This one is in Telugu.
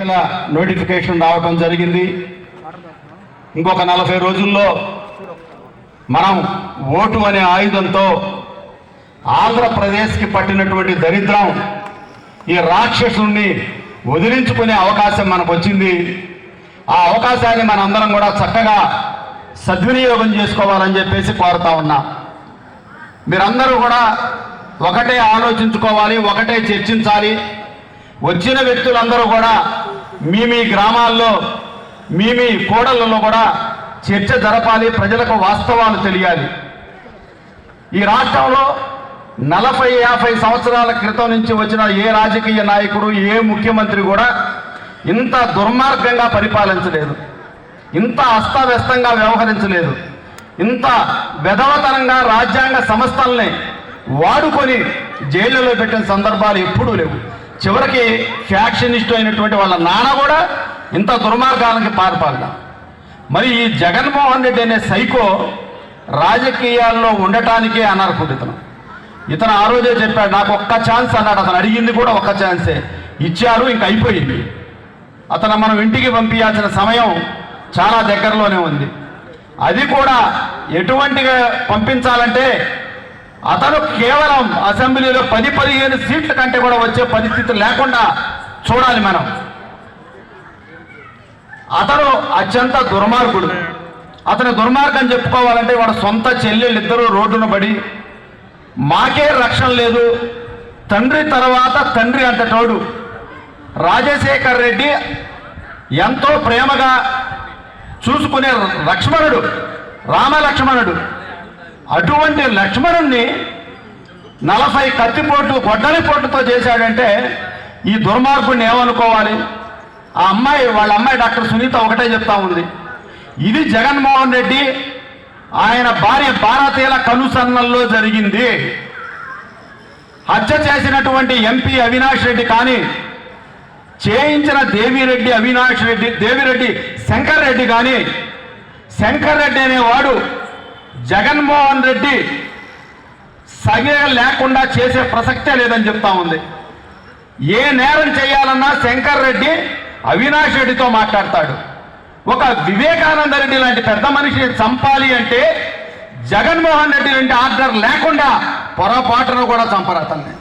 ఎన్నికల నోటిఫికేషన్ రావడం జరిగింది. ఇంకొక నలభై రోజుల్లో మనం ఓటు అనే ఆయుధంతో ఆంధ్రప్రదేశ్కి పట్టినటువంటి దరిద్రం ఈ రాక్షసుణ్ణి వదిలించుకునే అవకాశం మనకు వచ్చింది. ఆ అవకాశాన్ని మనందరం కూడా చక్కగా సద్వినియోగం చేసుకోవాలని చెప్పేసి కోరుతా ఉన్నా. మీరందరూ కూడా ఒకటే ఆలోచించుకోవాలి ఒకటే చర్చించాలి. వచ్చిన వ్యక్తులందరూ కూడా మీ మీ గ్రామాల్లో మీ మీ కోడళ్ళలో కూడా చర్చ జరపాలి ప్రజలకు వాస్తవాలు తెలియాలి. ఈ రాష్ట్రంలో నలభై యాభై సంవత్సరాల క్రితం నుంచి వచ్చిన ఏ రాజకీయ నాయకుడు ఏ ముఖ్యమంత్రి కూడా ఇంత దుర్మార్గంగా పరిపాలించలేదు. ఇంత అస్తవ్యస్తంగా వ్యవహరించలేదు. ఇంత వెధవతనంగా రాజ్యాంగ సంస్థల్ని వాడుకొని జైళ్ళలో పెట్టిన సందర్భాలు ఎప్పుడూ లేవు. చివరికి ఫ్యాక్షనిస్ట్ అయినటువంటి వాళ్ళ నాన్న కూడా ఇంత దుర్మార్గాలకి పాల్పడ్డా. మరి ఈ జగన్మోహన్ రెడ్డి అనే సైకో రాజకీయాల్లో ఉండటానికే అనర్హుడితను ఇతను ఆ రోజే చెప్పాడు నాకు ఒక్క ఛాన్స్ అన్నాడు. అతను అడిగింది కూడా ఒక్క ఛాన్సే. ఇచ్చారు ఇంక అయిపోయింది. అతను మనం ఇంటికి పంపించాల్సిన సమయం చాలా దగ్గరలోనే ఉంది. అది కూడా ఎటువంటిగా పంపించాలంటే అతను కేవలం అసెంబ్లీలో పది పదిహేను సీట్ల కంటే కూడా వచ్చే పరిస్థితి లేకుండా చూడాలి మనం. అతను అత్యంత దుర్మార్గుడు. అతని దుర్మార్గం చెప్పుకోవాలంటే వాడు సొంత చెల్లెళ్ళు ఇద్దరు రోడ్డున పడి మాకే రక్షణ లేదు. తండ్రి తర్వాత తండ్రి అంతటోడు రాజశేఖర్ రెడ్డి ఎంతో ప్రేమగా చూసుకునే లక్ష్మణుడు రామలక్ష్మణుడు. అటువంటి లక్ష్మణుణ్ణి నలభై కత్తిపోటు గొడ్డలి పొట్టుతో చేశాడంటే ఈ దుర్మార్గుడిని ఏమనుకోవాలి? ఆ అమ్మాయి వాళ్ళ అమ్మాయి డాక్టర్ సునీత ఒకటే చెప్తా ఉంది. ఇది జగన్మోహన్ రెడ్డి ఆయన భార్య భారతీయుల కనుసన్నల్లో జరిగింది. హత్య చేసినటువంటి ఎంపీ అవినాష్ రెడ్డి కానీ చేయించిన దేవిరెడ్డి అవినాష్ రెడ్డి దేవిరెడ్డి శంకర్ రెడ్డి కానీ శంకర్ రెడ్డి అనేవాడు జగన్మోహన్ రెడ్డి సగే లేకుండా చేసే ప్రసక్తే లేదని చెప్తా ఉంది. ఏ నేరం చేయాలన్నా శంకర్ రెడ్డి అవినాష్ రెడ్డితో మాట్లాడతాడు. ఒక వివేకానంద రెడ్డి లాంటి పెద్ద మనిషిని చంపాలి అంటే జగన్మోహన్ రెడ్డి లాంటి ఆర్డర్ లేకుండా పొరపాటును కూడా చంపరు అతన్ని.